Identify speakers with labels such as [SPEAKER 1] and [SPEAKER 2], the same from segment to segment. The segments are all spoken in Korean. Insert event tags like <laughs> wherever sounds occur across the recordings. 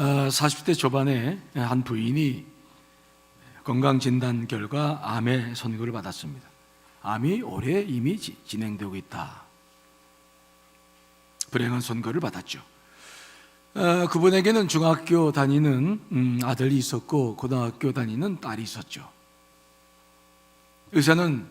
[SPEAKER 1] 40대 초반에 한 부인이 건강진단 결과 암의 선고를 받았습니다. 암이 올해 이미 지- 진행되고 있다. 불행한 선고를 받았죠. 어, 그분에게는 중학교 다니는 음, 아들이 있었고 고등학교 다니는 딸이 있었죠. 의사는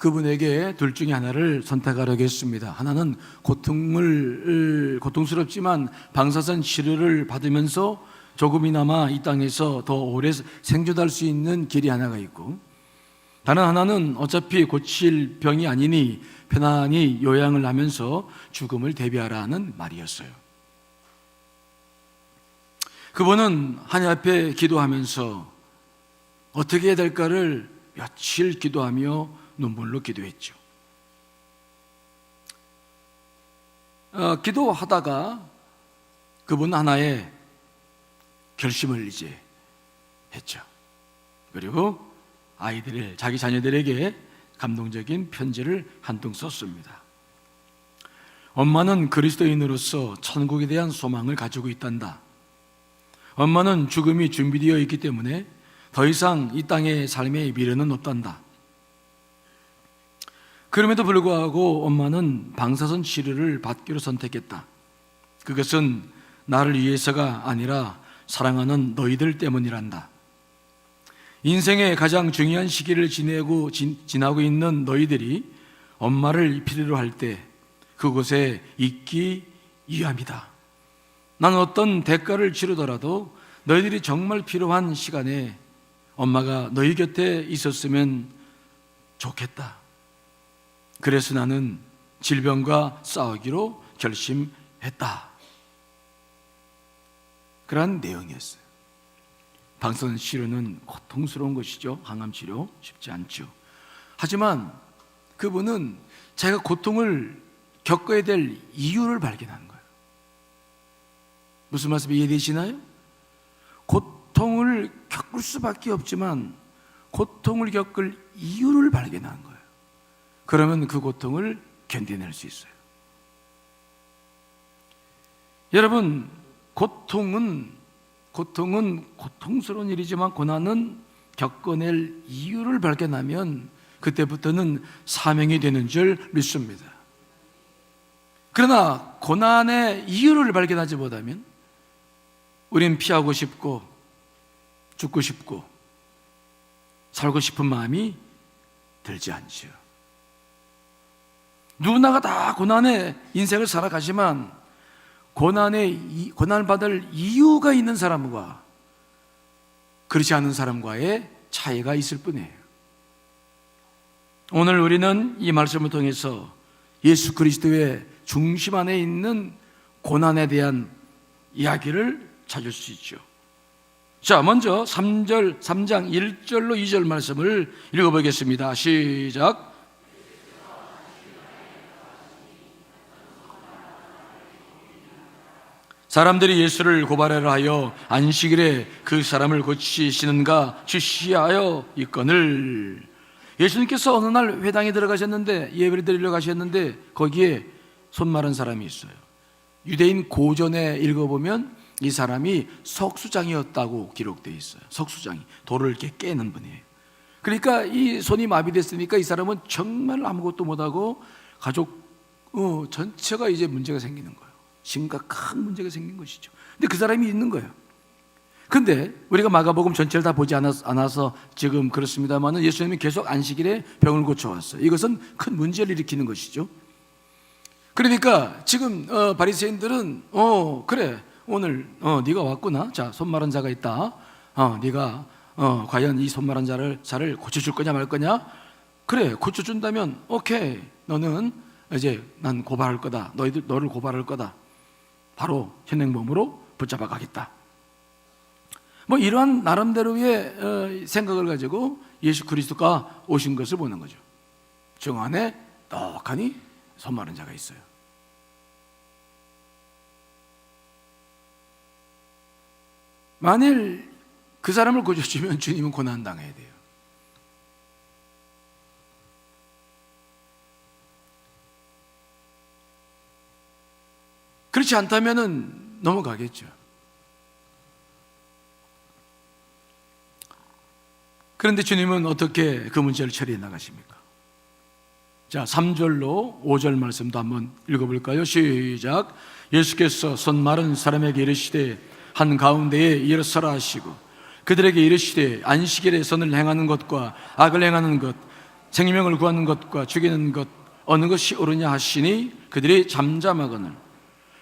[SPEAKER 1] 그분에게 둘 중에 하나를 선택하라고 했습니다. 하나는 고통을 고통스럽지만 방사선 치료를 받으면서 조금이나마 이 땅에서 더 오래 생존할 수 있는 길이 하나가 있고 다른 하나는 어차피 고칠 병이 아니니 편안히 요양을 하면서 죽음을 대비하라는 말이었어요. 그분은 하나님 앞에 기도하면서 어떻게 해야 될까를 며칠 기도하며 눈물로 기도했죠. 어, 기도하다가 그분 하나의 결심을 이제 했죠. 그리고 아이들을 자기 자녀들에게 감동적인 편지를 한 통 썼습니다. 엄마는 그리스도인으로서 천국에 대한 소망을 가지고 있단다. 엄마는 죽음이 준비되어 있기 때문에 더 이상 이 땅의 삶의 미래는 없단다. 그럼에도 불구하고 엄마는 방사선 치료를 받기로 선택했다. 그것은 나를 위해서가 아니라 사랑하는 너희들 때문이란다. 인생의 가장 중요한 시기를 지내고 지, 지나고 있는 너희들이 엄마를 필요로 할 때 그곳에 있기 위함이다. 나는 어떤 대가를 치르더라도 너희들이 정말 필요한 시간에 엄마가 너희 곁에 있었으면 좋겠다. 그래서 나는 질병과 싸우기로 결심했다. 그러한 내용이었어요. 방사선 치료는 고통스러운 것이죠. 항암 치료 쉽지 않죠. 하지만 그분은 자기가 고통을 겪어야 될 이유를 발견한 거예요. 무슨 말씀 이해되시나요? 고통을 겪을 수밖에 없지만 고통을 겪을 이유를 발견한 거예요. 그러면 그 고통을 견뎌낼 수 있어요. 여러분, 고통은 고통은 고통스러운 일이지만 고난은 겪어낼 이유를 발견하면 그때부터는 사명이 되는 줄 믿습니다. 그러나 고난의 이유를 발견하지 못하면 우리는 피하고 싶고 죽고 싶고 살고 싶은 마음이 들지 않죠. 누구나가 다 고난의 인생을 살아가지만 고난의 고난을 받을 이유가 있는 사람과 그렇지 않은 사람과의 차이가 있을 뿐이에요. 오늘 우리는 이 말씀을 통해서 예수 그리스도의 중심 안에 있는 고난에 대한 이야기를 찾을 수 있죠. 자, 먼저 3절, 3장 1절로 2절 말씀을 읽어보겠습니다. 시작. 사람들이 예수를 고발하려 하여 안식일에 그 사람을 고치시는가 주시하여 이건을 예수님께서 어느 날 회당에 들어가셨는데 예배를 드리러 가셨는데 거기에 손 마른 사람이 있어요. 유대인 고전에 읽어보면 이 사람이 석수장이었다고 기록되어 있어요. 석수장이 돌을 이렇게 깨는 분이에요. 그러니까 이 손이 마비됐으니까 이 사람은 정말 아무것도 못하고 가족 어, 전체가 이제 문제가 생기는 거예요. 심각한 문제가 생긴 것이죠. 근데 그 사람이 있는 거예요. 근데 우리가 마가복음 전체를 다 보지 않아서 지금 그렇습니다만은 예수님이 계속 안식일에 병을 고쳐왔어요. 이것은 큰 문제를 일으키는 것이죠. 그러니까 지금 어, 바리새인들은 어 그래 오늘 어 네가 왔구나. 자, 손 마른 자가 있다. 어 네가 어 과연 이 손 마른 자를 자를 고쳐줄 거냐 말 거냐? 그래 고쳐준다면 오케이 너는 이제 난 고발할 거다. 너희들 너를 고발할 거다. 바로 현행범으로 붙잡아 가겠다. 뭐 이러한 나름대로의 어, 생각을 가지고 예수 그리스도가 오신 것을 보는 거죠. 정 안에 떡하니 손 마른 자가 있어요. 만일 그 사람을 고쳐주면 주님은 고난 당해야 돼요. 그렇지 않다면 넘어가겠죠. 그런데 주님은 어떻게 그 문제를 처리해 나가십니까? 자, 3절로 5절 말씀도 한번 읽어볼까요? 시작. 예수께서 손 마른 사람에게 이르시되 한 가운데에 일어서라 하시고 그들에게 이르시되 안식일에 선을 행하는 것과 악을 행하는 것 생명을 구하는 것과 죽이는 것 어느 것이 옳으냐 하시니 그들이 잠잠하거늘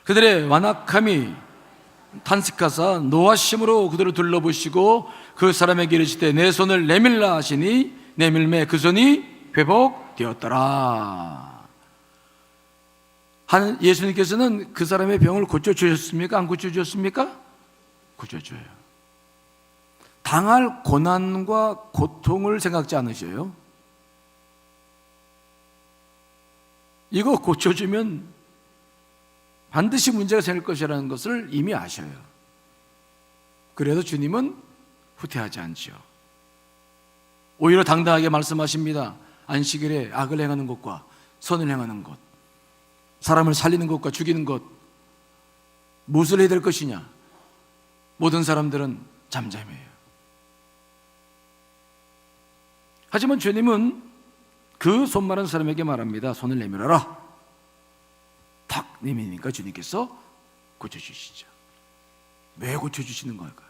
[SPEAKER 1] 그들의 완악함이 탄식하사 노하심으로 그들을 둘러보시고 그 사람에게 이르시되 내 손을 내밀라 하시니 내밀매 그 손이 회복되었더라. 한 예수님께서는 그 사람의 병을 고쳐 주셨습니까? 안 고쳐 주셨습니까? 고쳐 줘요. 당할 고난과 고통을 생각지 않으셔요. 이거 고쳐주면 반드시 문제가 생길 것이라는 것을 이미 아셔요. 그래도 주님은 후퇴하지 않죠. 오히려 당당하게 말씀하십니다. 안식일에 악을 행하는 것과 선을 행하는 것, 사람을 살리는 것과 죽이는 것, 무엇을 해야 될 것이냐? 모든 사람들은 잠잠해요. 하지만 주님은 그 손 마른 사람에게 말합니다. 손을 내밀어라. 탁 내미니까 주님께서 고쳐주시죠. 왜 고쳐주시는 걸까요?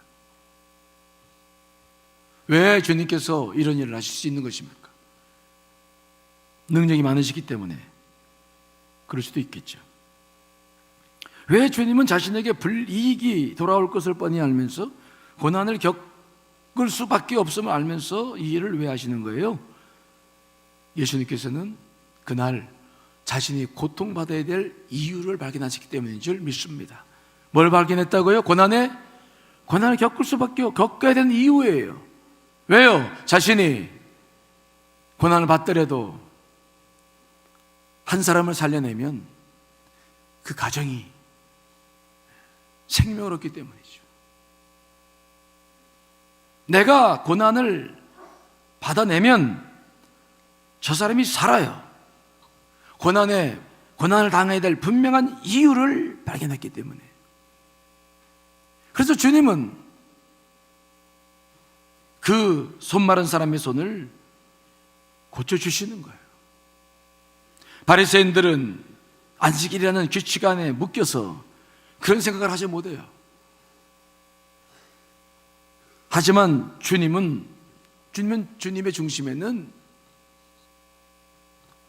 [SPEAKER 1] 왜 주님께서 이런 일을 하실 수 있는 것입니까? 능력이 많으시기 때문에 그럴 수도 있겠죠. 왜 주님은 자신에게 불이익이 돌아올 것을 뻔히 알면서 고난을 겪을 수밖에 없음을 알면서 이 일을 왜 하시는 거예요? 예수님께서는 그날 자신이 고통받아야 될 이유를 발견하셨기 때문인 줄 믿습니다. 뭘 발견했다고요? 고난에 고난을 겪을 수밖에 겪어야 되는 이유예요. 왜요? 자신이 고난을 받더라도 한 사람을 살려내면 그 가정이 생명을 얻기 때문이죠. 내가 고난을 받아내면 저 사람이 살아요. 고난에 고난을 당해야 될 분명한 이유를 발견했기 때문에. 그래서 주님은 그 손 마른 사람의 손을 고쳐 주시는 거예요. 바리새인들은 안식일이라는 규칙 안에 묶여서 그런 생각을 하지 못해요. 하지만 주님은 주님은 주님의 중심에는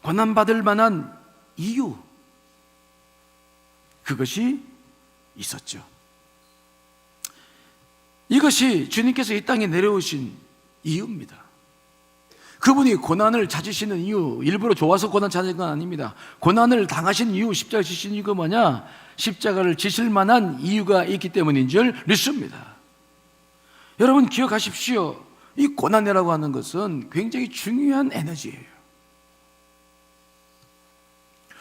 [SPEAKER 1] 고난받을 만한 이유 그것이 있었죠. 이것이 주님께서 이 땅에 내려오신 이유입니다. 그분이 고난을 찾으시는 이유, 일부러 좋아서 고난 찾은 건 아닙니다. 고난을 당하신 이유, 십자가 지신 이유가 뭐냐? 십자가를 지실 만한 이유가 있기 때문인 줄 믿습니다. 여러분 기억하십시오. 이 고난이라고 하는 것은 굉장히 중요한 에너지예요.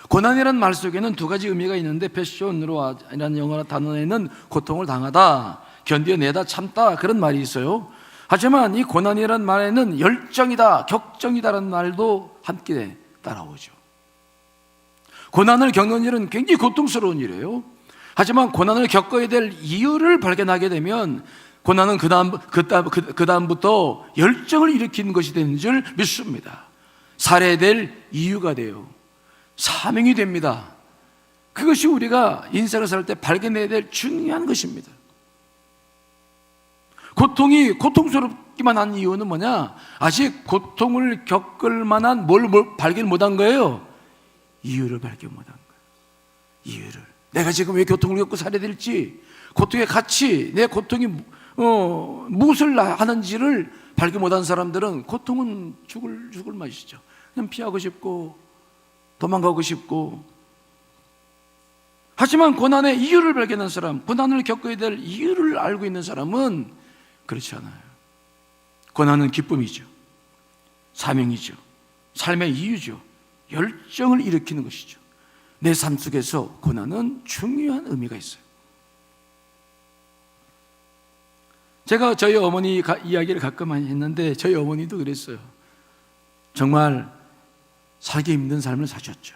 [SPEAKER 1] 고난이라는 말 속에는 두 가지 의미가 있는데 패션으로 이라는 영어나 단어에는 고통을 당하다, 견뎌내다, 참다 그런 말이 있어요. 하지만 이 고난이라는 말에는 열정이다, 격정이다라는 말도 함께 따라오죠. 고난을 겪는 일은 굉장히 고통스러운 일이에요. 하지만 고난을 겪어야 될 이유를 발견하게 되면 고난은 그 다음, 그 다음, 그 다음부터 열정을 일으키는 것이 되는 줄 믿습니다. 살해될 이유가 돼요. 사명이 됩니다. 그것이 우리가 인생을 살 때 발견해야 될 중요한 것입니다. 고통이 고통스럽기만 한 이유는 뭐냐? 아직 고통을 겪을 만한 뭘, 뭘 발견 못한 거예요? 이유를 발견 못한 거예요. 이유를. 내가 지금 왜 고통을 겪고 살아야 될지, 고통의 가치, 내 고통이 어, 무엇을 하는지를 발견 못한 사람들은 고통은 죽을 죽을 맛이죠. 그냥 피하고 싶고 도망가고 싶고. 하지만 고난의 이유를 발견한 사람, 고난을 겪어야 될 이유를 알고 있는 사람은 그렇지 않아요. 고난은 기쁨이죠. 사명이죠. 삶의 이유죠. 열정을 일으키는 것이죠. 내 삶 속에서 고난은 중요한 의미가 있어요. 제가 저희 어머니 이야기를 가끔 했는데 저희 어머니도 그랬어요. 정말 살기 힘든 삶을 사셨죠.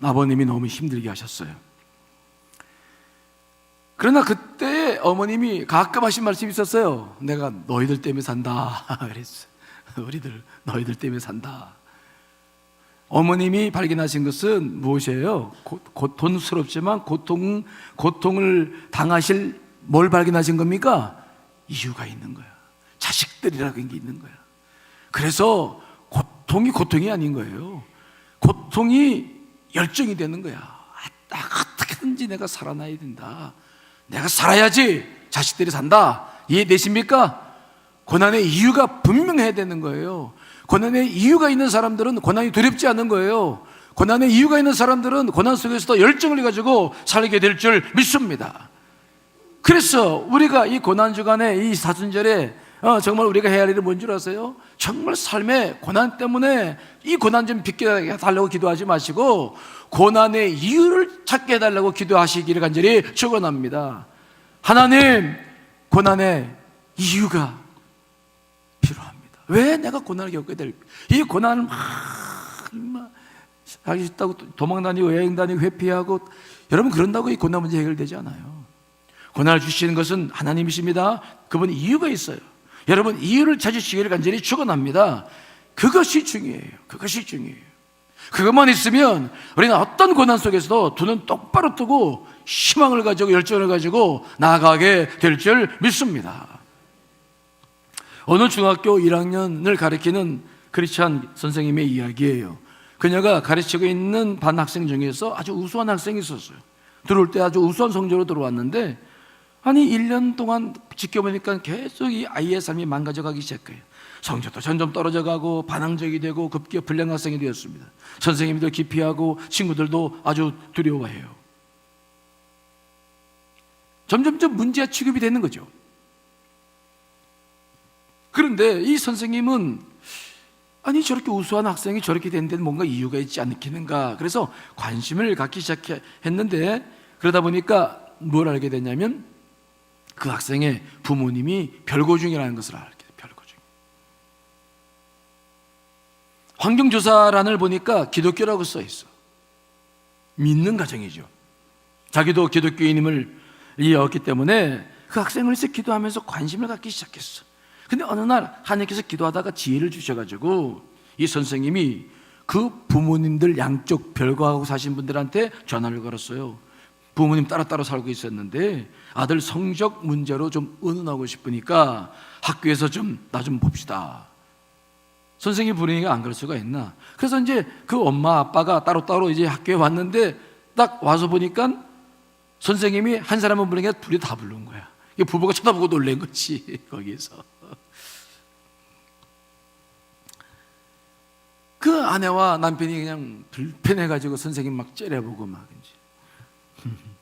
[SPEAKER 1] 아버님이 너무 힘들게 하셨어요. 그러나 그때 어머님이 가끔 하신 말씀이 있었어요. 내가 너희들 때문에 산다. <laughs> 그랬어. 우리들 너희들 때문에 산다. 어머님이 발견하신 것은 무엇이에요? 고, 고통스럽지만 고통 고통을 당하실 뭘 발견하신 겁니까? 이유가 있는 거야. 자식들이라는 게 있는 거야. 그래서 고통이 고통이 아닌 거예요. 고통이 열정이 되는 거야. 아, 나 어떻게든지 내가 살아나야 된다. 내가 살아야지 자식들이 산다. 이해되십니까? 고난의 이유가 분명해야 되는 거예요. 고난의 이유가 있는 사람들은 고난이 두렵지 않은 거예요. 고난의 이유가 있는 사람들은 고난 속에서도 열정을 가지고 살게 될 줄 믿습니다. 그래서 우리가 이 고난 주간에 이 사순절에 어, 정말 우리가 해야 할 일은 뭔줄 아세요? 정말 삶의 고난 때문에 이 고난 좀 빗게 달라고 기도하지 마시고 고난의 이유를 찾게 해달라고 기도하시기를 간절히 축원합니다. 하나님 고난의 이유가 필요합니다. 왜 내가 고난을 겪게 될까? 이 고난을 막, 막 하기 싫다고 도망 다니고 여행 다니고 회피하고 여러분 그런다고 이 고난 문제 해결되지 않아요. 고난을 주시는 것은 하나님이십니다. 그분 이유가 있어요. 여러분 이유를 찾으시기를 간절히 축원합니다. 그것이 중요해요. 그것이 중요해요. 그것만 있으면 우리는 어떤 고난 속에서도 두 눈 똑바로 뜨고 희망을 가지고 열정을 가지고 나아가게 될 줄 믿습니다. 어느 중학교 1학년을 가리키는 크리스찬 선생님의 이야기예요. 그녀가 가르치고 있는 반 학생 중에서 아주 우수한 학생이 있었어요. 들어올 때 아주 우수한 성적으로 들어왔는데 아니 1년 동안 지켜보니까 계속 이 아이의 삶이 망가져가기 시작해요. 성적도 점점 떨어져가고 반항적이 되고 급기야 불량 학생이 되었습니다. 선생님도 기피하고 친구들도 아주 두려워해요. 점점점 문제가 취급이 되는 거죠. 그런데 이 선생님은 아니 저렇게 우수한 학생이 저렇게 된 데는 뭔가 이유가 있지 않겠는가 그래서 관심을 갖기 시작했는데 그러다 보니까 뭘 알게 됐냐면 그 학생의 부모님이 별고중이라는 것을 알게 돼요 별고중. 환경조사란을 보니까 기독교라고 써 있어. 믿는 가정이죠. 자기도 기독교인임을 이었기 때문에 그 학생을 기도하면서 관심을 갖기 시작했어. 근데 어느 날 하나님께서 기도하다가 지혜를 주셔가지고 이 선생님이 그 부모님들 양쪽 별거하고 사신 분들한테 전화를 걸었어요. 부모님 따로따로 살고 있었는데 아들 성적 문제로 좀 의논하고 싶으니까 학교에서 좀나좀 봅시다. 선생님 부르니까 안 그럴 수가 있나? 그래서 이제 그 엄마 아빠가 따로 따로 이제 학교에 왔는데 딱 와서 보니까 선생님이 한 사람은 부르니까 둘이 다 부른 거야. 부부가 쳐다보고 놀란 거지 <laughs> 거기에서. 그 아내와 남편이 그냥 불편해가지고 선생님 막 째려보고 막 이제. <laughs>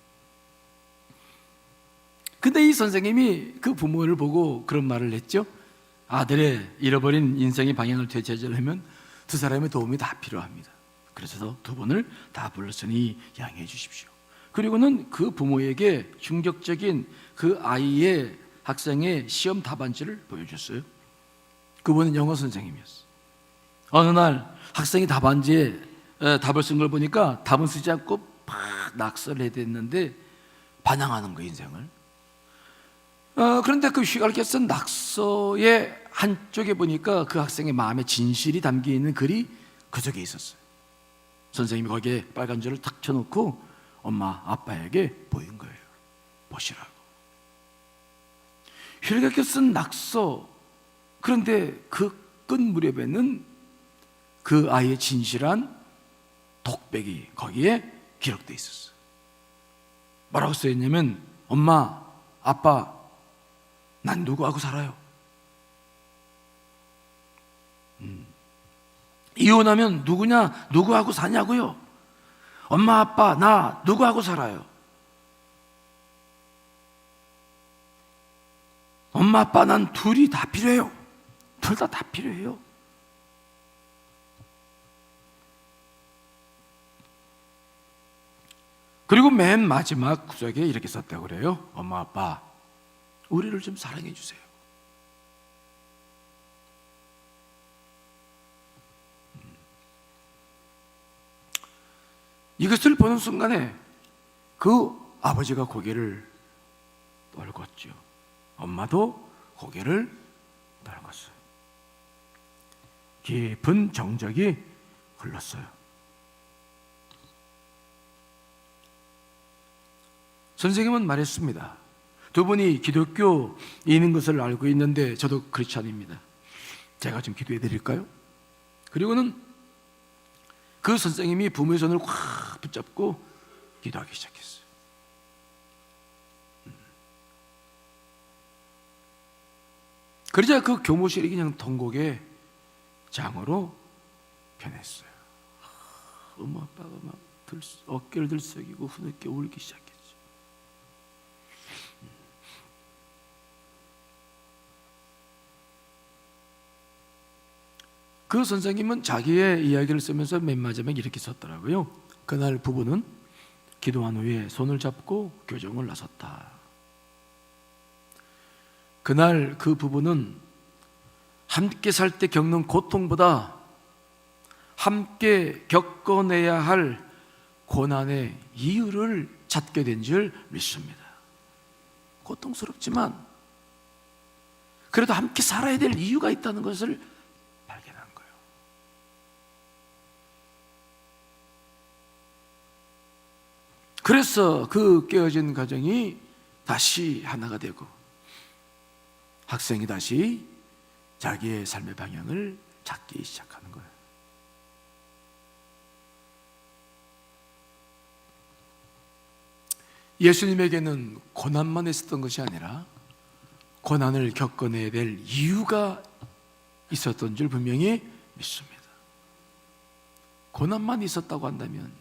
[SPEAKER 1] 근데 이 선생님이 그 부모를 보고 그런 말을 했죠. 아들의 잃어버린 인생의 방향을 되찾으려면 두 사람의 도움이 다 필요합니다. 그래서 두 분을 다 불렀으니 양해해 주십시오. 그리고는 그 부모에게 충격적인 그 아이의 학생의 시험 답안지를 보여줬어요. 그분은 영어 선생님이었어요. 어느 날 학생이 답안지에 에, 답을 쓴 걸 보니까 답은 쓰지 않고 막 낙서를 해야 됐는데 반항하는 거 인생을. 어, 그런데 그 휘갈게 쓴 낙서의 한쪽에 보니까 그 학생의 마음에 진실이 담겨 있는 글이 그 속에 있었어요. 선생님이 거기에 빨간 줄을 탁 쳐놓고 엄마 아빠에게 보인 거예요. 보시라고. 휘갈게 쓴 낙서 그런데 그 끝 무렵에는 그 아이의 진실한 독백이 거기에 기록되어 있었어요. 뭐라고 써 있냐면 엄마, 아빠, 난 누구하고 살아요? 음. 이혼하면 누구냐, 누구하고 사냐고요? 엄마, 아빠, 나 누구하고 살아요? 엄마, 아빠, 난 둘이 다 필요해요. 둘 다 다 필요해요. 그리고 맨 마지막 구석에 이렇게 썼다고 그래요. 엄마, 아빠, 우리를 좀 사랑해 주세요. 음. 이것을 보는 순간에 그 아버지가 고개를 떨궜죠. 엄마도 고개를 떨궜어요. 깊은 정적이 흘렀어요. 선생님은 말했습니다. 두 분이 기독교인인 것을 알고 있는데 저도 그렇지 않습니다. 제가 좀 기도해 드릴까요? 그리고는 그 선생님이 부모의 손을 확 붙잡고 기도하기 시작했어요. 음. 그러자 그 교무실이 그냥 통곡의 장으로 변했어요. 엄마 아빠가 막 들, 어깨를 들썩이고 흐느껴 울기 시작했죠. 그 선생님은 자기의 이야기를 쓰면서 맨 마지막에 이렇게 썼더라고요. 그날 부부는 기도한 후에 손을 잡고 교정을 나섰다. 그날 그 부부는 함께 살 때 겪는 고통보다 함께 겪어내야 할 고난의 이유를 찾게 된 줄 믿습니다. 고통스럽지만 그래도 함께 살아야 될 이유가 있다는 것을 발견한 거예요. 그래서 그 깨어진 가정이 다시 하나가 되고 학생이 다시 자기의 삶의 방향을 찾기 시작하는 거예요. 예수님에게는 고난만 있었던 것이 아니라 고난을 겪어내야 될 이유가 있었던 줄 분명히 믿습니다. 고난만 있었다고 한다면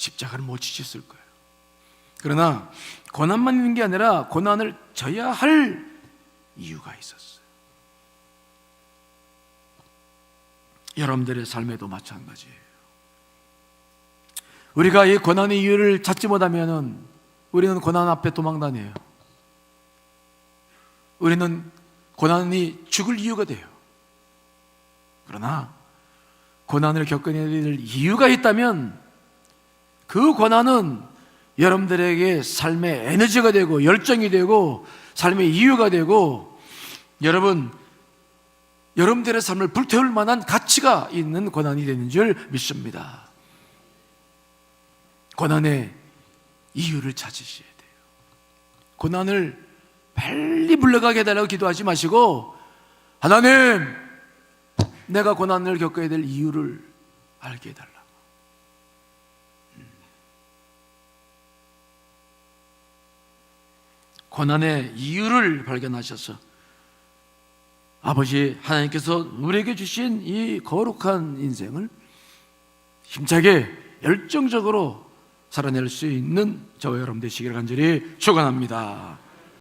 [SPEAKER 1] 십자가를 못 지셨을 거예요. 그러나 고난만 있는 게 아니라 고난을 져야 할 이유가 있었어요. 여러분들의 삶에도 마찬가지예요. 우리가 이 고난의 이유를 찾지 못하면은 우리는 고난 앞에 도망다녀요. 우리는 고난이 죽을 이유가 돼요. 그러나 고난을 겪어내야 될 이유가 있다면 그 고난은 여러분들에게 삶의 에너지가 되고 열정이 되고 삶의 이유가 되고 여러분 여러분들의 삶을 불태울 만한 가치가 있는 고난이 되는 줄 믿습니다. 고난의 이유를 찾으셔야 돼요. 고난을 빨리 물러가게 해달라고 기도하지 마시고 하나님 내가 고난을 겪어야 될 이유를 알게 해달라고 음. 고난의 이유를 발견하셔서 아버지 하나님께서 우리에게 주신 이 거룩한 인생을 힘차게 열정적으로 살아낼 수 있는 저와 여러분 되시기를 간절히 축원합니다.